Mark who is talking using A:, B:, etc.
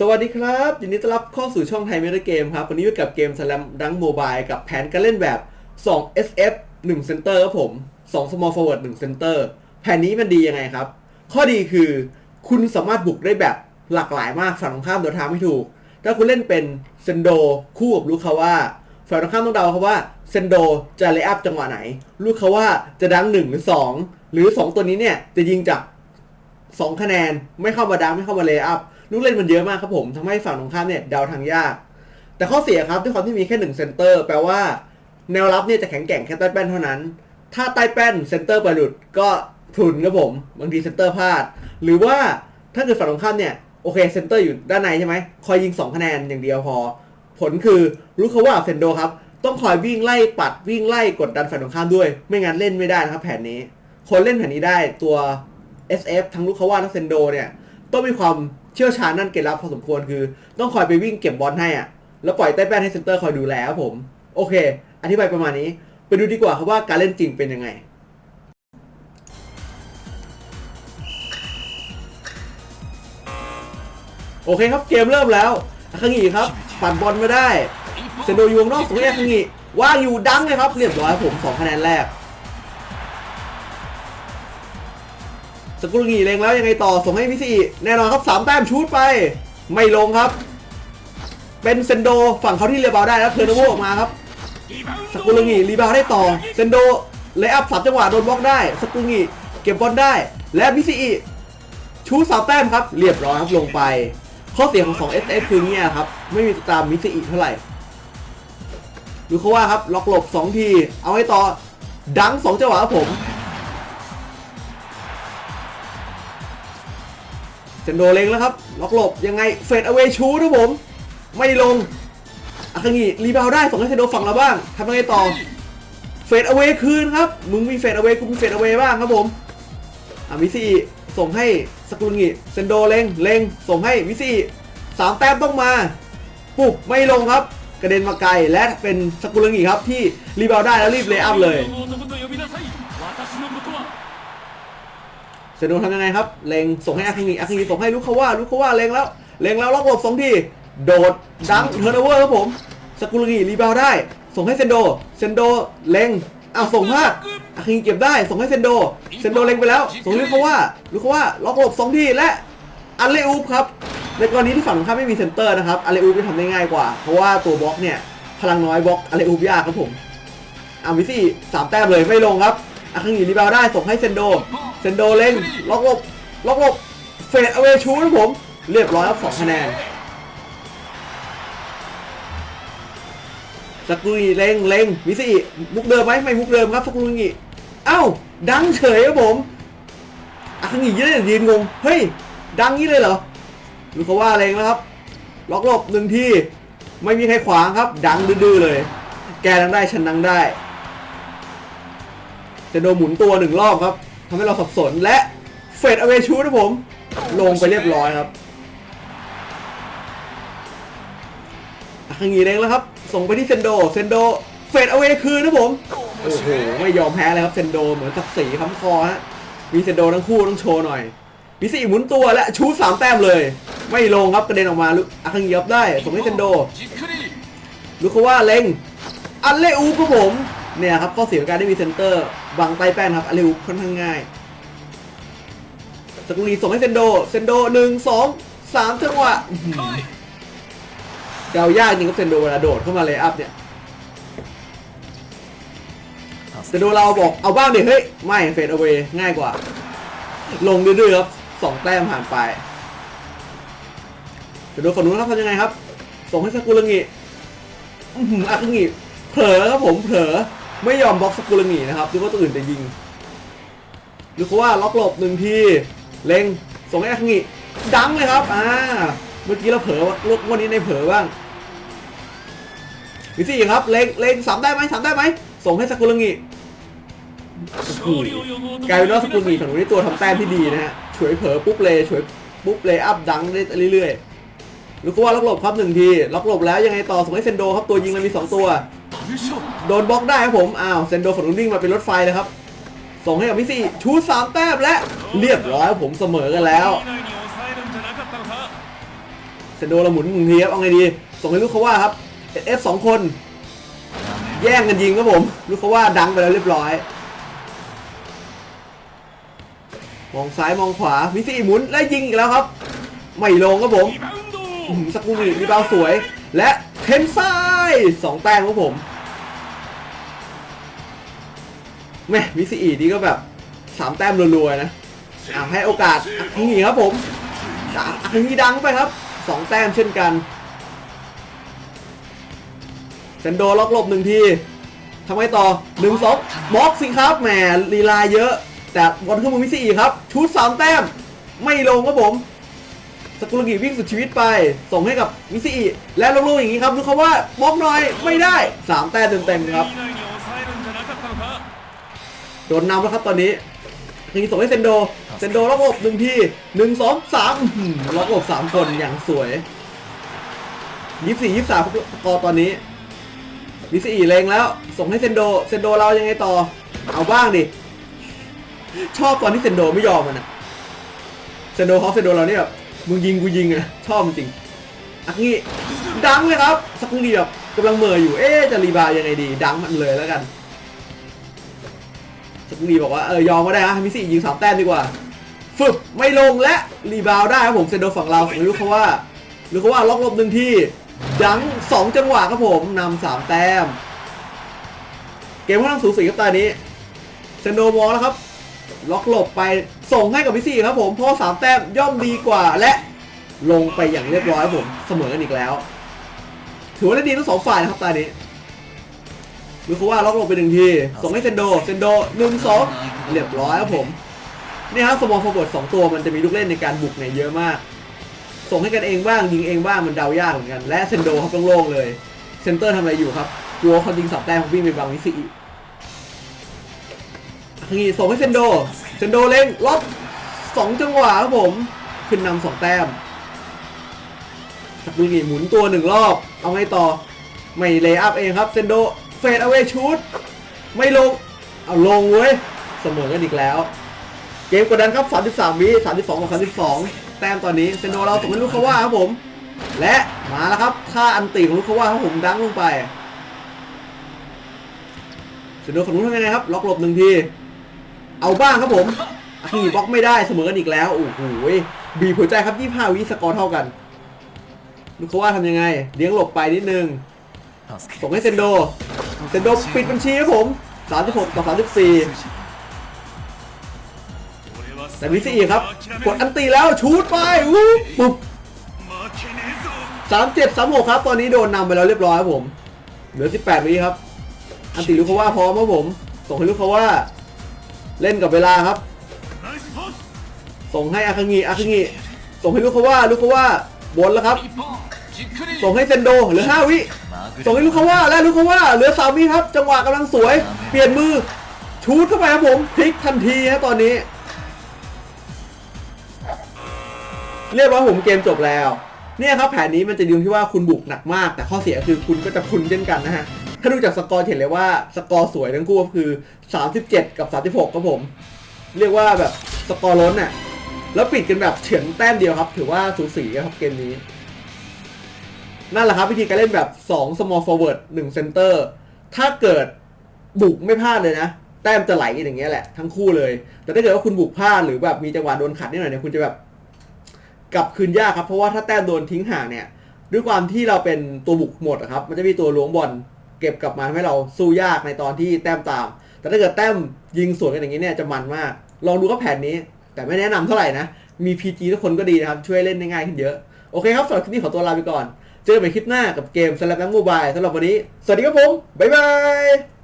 A: สวัสดีครับยินดีต้อนรับเข้าสู่ช่องไทยเมดเกมครับ วันนี้อยู่กับเกมสแลมดังโมบายกับแผนการเล่นแบบ 2 SF 1 Center ครับผม 2 Small Forward 1 Center แผนนี้มันดียังไงครับ ข้อดีคือคุณสามารถบุกได้แบบหลากหลายมากฝั่งตรงข้ามเดาทางไม่ถูก ถ้าคุณเล่นเป็นเซนโดคู่กับลูกคาว่าฝั่งตรงข้ามต้องเดาครับว่าเซนโดจะเลย์อัพจังหวะไหน ลูกคาว่าจะดังหนึ่งหรือ 2 หรือ 2 ตัวนี้เนี่ยจะยิงจากสองคะแนนไม่เข้ามาดังไม่เข้ามาเลย์อัพ ลูกเล่นมันเยอะมากครับผมทำให้ฝั่งตรงข้ามเนี่ยเดาทางยาก แต่ข้อเสียครับด้วยความที่มีแค่หนึ่งเซนเตอร์แปลว่าแนวรับเนี่ยจะแข็งแกร่งแค่ใต้แป้นเท่านั้น ถ้าใต้แป้นเซนเตอร์ไปหลุดก็พลุนครับผมบางทีเซนเตอร์พลาด หรือว่าถ้าเกิดฝั่งตรงข้ามเนี่ยโอเคเซนเตอร์อยู่ด้านในใช่ไหมคอยยิง 2 คะแนนอย่างเดียวพอ ผลคือรู้เขาว่าเซนโดครับต้องคอยวิ่งไล่ปัดวิ่งไล่กดดันฝั่งตรงข้ามด้วย ไม่งั้นเล่นไม่ได้นะครับแผนนี้ คนเล่นแผนนี้ได้ตัว SF ทั้งลูกเขาว่าทั้งเซนโดเนี่ยต้องมีความ เชี่ยวชาญนั่นเกณฑ์ลับพอสมควรคือ ต้องคอยไปวิ่งเก็บบอลให้อะแล้วปล่อยใต้แป้นให้เซนเตอร์คอยดูแลครับผม โอเค อธิบายประมาณนี้ ไปดูดีกว่าครับว่าการเล่นจริงเป็นยังไงโอเคครับเกมเริ่มแล้วคังิครับ ปั่นบอลมาได้เซนโดอยู่ข้างนอกส่งให้อคังิว่างอยู่ดังเลยครับเรียบร้อยผมสองคะแนนแรก สกุลงีเล็งแล้วยังไงต่อส่งให้มิซิอิแน่นอนครับสามแต้มชูดไป ไม่ลงครับ เป็นเซนโดฝั่งเขาที่เรียบาวได้แล้วเทอร์โนโวออกมาครับสกุลงีรีบาวได้ต่อเซนโดเลยอัพสามจังหวะโดนบล็อกได้สกุลงีเก็บบอลได้ และมิซิอิชูสามแต้มครับ เรียบร้อยครับลงไป ข้อเสียของ2 SF คือเนี่ยครับไม่มีตามมิซิอิเท่าไหร่ดูเขาว่าครับล็อกหลบ2ทีเอาให้ต่อดัง2จังหวะครับผม เซนโดเล็งแล้วครับ ล็อกหลบยังไง เฟดเอาไว้ชูนะผม ไม่ลงอาคังิรีบาวได้ส่งให้เซนโดฝั่งเราบ้างทำยังไงต่อ เฟดเอาไว้คืนครับ มึงมีเฟดเอาไว้กูมีเฟดเอาไว้บ้างครับผมอะมิซิส่งให้สกุลงิเซนโดเล็งเล็งส่งให้มิซิสามแต้มต้องมาปุ๊บไม่ลงครับ กระเด็นมาไกลและเป็นสกุลงิครับที่รีบาวได้แล้วรีบเลย์อัพเลย เซนโดทำยังไงครับเล็งส่งให้อาคิงิอาคิงิส่งให้ลูกเขาว่าลูกเขาว่าเล็งแล้วเล็งแล้วล็อกหลบสองทีโดดดังเทอร์นเวอร์ครับผมสกุลงีรีบาวได้ ส่งให้เซนโดเซนโดเล็งอ้าวส่งพลาดอาคิงิเก็บได้ ส่งให้เซนโดเซนโดเล็งไปแล้ว ส่งให้ลูกเขาว่าลูกเขาว่าล็อกหลบสองทีและอันเลอูฟครับในกรณีที่ฝั่งตรงข้ามไม่มีเซนเตอร์นะครับอันเลอูฟจะทำได้ง่ายกว่า เพราะว่าตัวบล็อกเนี่ยพลังน้อยบล็อกอันเลอูฟยากครับผมอาวิซี่สามแต้มเลยไม่ลงครับ อาคังหยีรีบาวได้ส่งให้เซนโด เซนโดเล็งล็อกหลบล็อกหลบเฟดเอาไว้ชูนะผม เรียบร้อยครับสองคะแนนสกุลีเล็งเล็งวิซี่มุกเดิมไหมไม่มุกเดิมครับสกุลีเอ้าดังเฉยครับผมอาคังหยียืนยืนงงเฮ้ยดังงี้เลยเหรอดูเขาว่าเล็งแล้วครับ ล็อกหลบหนึ่งทีไม่มีใครขวางครับ ดังดื้อเลย แกดังได้ฉันดังได้ เซนโดหมุนตัวหนึ่งรอบครับทำให้เราสับสนและเฟดเอาไว้ชูนะผม ลงไปเรียบร้อยครับอาคังีเล็งแล้วครับ ส่งไปที่เซนโด เซนโดเฟดเอาไว้คืนนะผม โอ้โห ไม่ยอมแพ้เลยครับเซนโดเหมือนศักดิ์ศรีค้ำคอฮะ มีเซนโดทั้งคู่ต้องโชว์หน่อยมีสีหมุนตัวและชูสามแต้มเลย ไม่ลงครับกระเด็นออกมาลุอาคังียับได้ ส่งให้เซนโดลูกเขาว่าเล็ง อันเลอูครับผม เนี่ยครับข้อเสียของการได้มีเซนเตอร์วางใต้แป้นครับอันเลอูค่อนข้างง่ายสกุลีส่งให้เซนโด เซนโดหนึ่งสองสามจังหวะเดายากจริงครับเซนโดเวลาโดดเข้ามาเลยอัพเนี่ยเซนโดเราบอกเอาบ้างดิเฮ้ยไม่เฟดเอาไว้ง่ายกว่า ลงดื้อๆครับสองแต้มผ่านไปเซนโดฝั่งนู้นครับทำยังไงครับ ส่งให้สกุลงิอื้อหืออาคังิเผลอครับผมเผลอ ไม่ยอมบล็อกสกุลงีนะครับดูว่าตัวอื่นจะยิงดูเขาว่าล็อกหลบหนึ่งทีเล็งส่งให้อาคังิดังเลยครับอ่าเมื่อกี้เราเผลอลูกวันนี้ในเผลอบ้างวิสี่ครับเล็งเล็งสามได้ไหมสามได้ไหมส่งให้สกุลงีกลายเป็นว่าสกุลงีฝั่งนู้ตัวทำแต้มที่ดีนะฮะฉวยเผลอปุ๊บเลยฉวยปุ๊บเลยอัพดังได้เรื่อยๆลูกว่าล็อกหลบครับหนึ่งทีล็อกหลบแล้วยังไงต่อส่งให้เซนโดครับตัวยิงมันมีสองตัว โดนบล็อกได้ครับผม อ้าวเซนโดฝนวิ่งมาเป็นรถไฟนะครับ ส่งให้กับพี่สี่ชูสามแต้มและเรียบร้อยผมเสมอกันแล้วเซนโดเราหมุนหนึ่งทีครับเอาไงดี ส่งให้ลูกเขาว่าครับเอฟสองคน แย่งกันยิงครับผม ลูกเขาว่าดังไปแล้วเรียบร้อย มองซ้ายมองขวามิซี่หมุนและยิงอีกแล้วครับ ไม่ลงครับผมสกุลมีมีเบาสวย และเทนไซสองแต้มครับผม แม่มิซี่ดีก็แบบสามแต้มรัวๆนะอ่าให้โอกาสอัคคีครับผมอัคคีดังไปครับสองแต้มเช่นกันเซนโดล็อกหลบหนึ่งทีทำไงต่อหนึ่งสองบล็อกสิครับแหมลีลาเยอะ แต่บอลขึ้นมือมิซี่ครับชูดสามแต้ม ไม่ลงครับผมสกุลกิวิ่งสุดชีวิตไป ส่งให้กับมิซิอิและลูกๆอย่างนี้ครับดูเขาว่าบล็อกหน่อยไม่ได้สามแต้มเต็มๆครับ โดนนำแล้วครับตอนนี้ทีนี้ส่งให้เซนโด เซนโดล็อกอกหนึ่งทีหนึ่งสองสามอื้อหือล็อกอกสามคนอย่างสวยยี่สี่ยี่สามสกอร์ตอนนี้มิซิอิเลงแล้ว ส่งให้เซนโด เซนโดเรายังไงต่อ เอาบ้างดิ ชอบตอนที่เซนโดไม่ยอมมันอะเซนโดเขาเซนโดเราเนี่ยแบบมึงยิงกูยิงอะชอบจริงอักงี้ดังเลยครับ สักทีแบบกำลังเหม่ออยู่ เอ๊ะจะรีบาวยังไงดี ดังมันเลยแล้วกัน สกุลีบอกว่าเออยอมก็ได้ฮะมิซี่ยิงสามแต้มดีกว่า ฟึบไม่ลงและรีบาวได้ครับผมเซนโดฝั่งเราไม่รู้เขาว่ารู้เขาว่าล็อกลบหนึ่งที่ดังสองจังหวะครับผมนำสามแต้ม เกมค่อนข้างสูสีครับตอนนี้เซนโดมองแล้วครับ ล็อกหลบไปส่งให้กับมิซี่ครับผมเพราะสามแต้มย่อมดีกว่าและลงไปอย่างเรียบร้อยครับผมเสมอกันอีกแล้ว ถือว่าเล่นดีทั้งสองฝ่ายนะครับตอนนี้ ดูเขาว่าล็อกลงไปหนึ่งที ส่งให้เซนโด เซนโดหนึ่งสองเรียบร้อยครับผมนี่ครับสมองฟอร์เวิร์ดสองตัวมันจะมีลูกเล่นในการบุกเนี่ยเยอะมาก ส่งให้กันเองบ้างยิงเองบ้างมันเดายากเหมือนกัน และเซนโดครับโล่งๆเลย เซนเตอร์ทำอะไรอยู่ครับกลัวเขายิงสับแต้มเขาวิ่งไปบังวิสิอังนี้ส่งให้เซนโด เซนโดเล็งล็อกสองจังหวะครับผมขึ้นนำสองแต้มสักลูกนี้หมุนตัวหนึ่งรอบ เอาไงต่อ ไม่เลย์อัพเองครับเซนโด เฟดเอาไว้ชูดไม่ลง เอาลงเว้ย เสมอกันอีกแล้ว เกมกดดันครับ 33 วิ32กับ32 แต้มตอนนี้เซนโดเราส่งให้ลูกเขาว่าครับผม และมาแล้วครับท่าอันตีของลูกเขาว่าครับผมดังลงไปเซนโดฝั่งนู้นทำยังไงครับ ล็อกหลบหนึ่งที เอาบ้างครับผมขี่บล็อกไม่ได้เสมอกันอีกแล้วโอ้โหบีบหัวใจครับ25วิสกอร์เท่ากันลูกเขาว่าทำยังไง เลี้ยงหลบไปนิดนึงส่งให้เซนโด เซนโดปิดบัญชีครับผม36ต่อ34แต่วิซีครับ กดอันตีแล้วชูดไปวู้ปุ๊บสามเจ็ดสามหกครับ ตอนนี้โดนนำไปแล้วเรียบร้อยครับผม เหลือสิบแปดวิครับ อันตีลูกเขาว่าพร้อมครับผม ส่งให้ลูกเขาว่า เล่นกับเวลาครับ ส่งให้อาคังีอาคังีส่งให้ลูกเขาว่าลูกเขาว่าบนแล้วครับ ส่งให้เซนโดเหลือห้าวิ ส่งให้ลูกเขาว่าและลูกเขาว่าเหลือสามวิครับ จังหวะกำลังสวย เปลี่ยนมือชูดเข้าไปครับผมพลิกทันทีฮะตอนนี้ เรียบร้อยผมเกมจบแล้ว เนี่ยครับแผนนี้มันจะดีตรงที่ว่าคุณบุกหนักมาก แต่ข้อเสียคือคุณก็จะพุนเช่นกันนะฮะถ้าดูจากสกอร์เห็นเลยว่าสกอร์สวยทั้งคู่ก็คือ 37 กับ 36ครับผม เรียกว่าแบบสกอร์ล้นน่ะแล้วปิดกันแบบเฉือนแต้มเดียวครับ ถือว่าสูสีครับเกมนี้ นั่นแหละครับวิธีการเล่นแบบ 2 small forward 1 center ถ้าเกิดบุกไม่พลาดเลยนะ แต้มจะไหลอย่างเงี้ยแหละทั้งคู่เลย แต่ถ้าเกิดว่าคุณบุกพลาดหรือแบบมีจังหวะโดนขัดนิดหน่อยเนี่ยคุณจะแบบกลับคืนยากครับเพราะว่าถ้าแต้มโดนทิ้งห่างเนี่ยด้วยความที่เราเป็นตัวบุกหมดอะครับ มันจะมีตัวล้วงบอลเก็บกลับมาทำให้เราสู้ยากในตอนที่แต้มตาม แต่ถ้าเกิดแต้มยิงสวนกันอย่างนี้เนี่ยจะมันมาก ลองดูก็แผนนี้ แต่ไม่แนะนำเท่าไหร่นะ มี PG ทุกคนก็ดีนะครับ ช่วยเล่นได้ง่ายขึ้นเยอะ โอเคครับสำหรับคลิปนี้ขอตัวลาไปก่อน เจอกันใหม่คลิปหน้ากับเกมสลับนักมือบายสำหรับวันนี้ สวัสดีครับผม บ๊ายบาย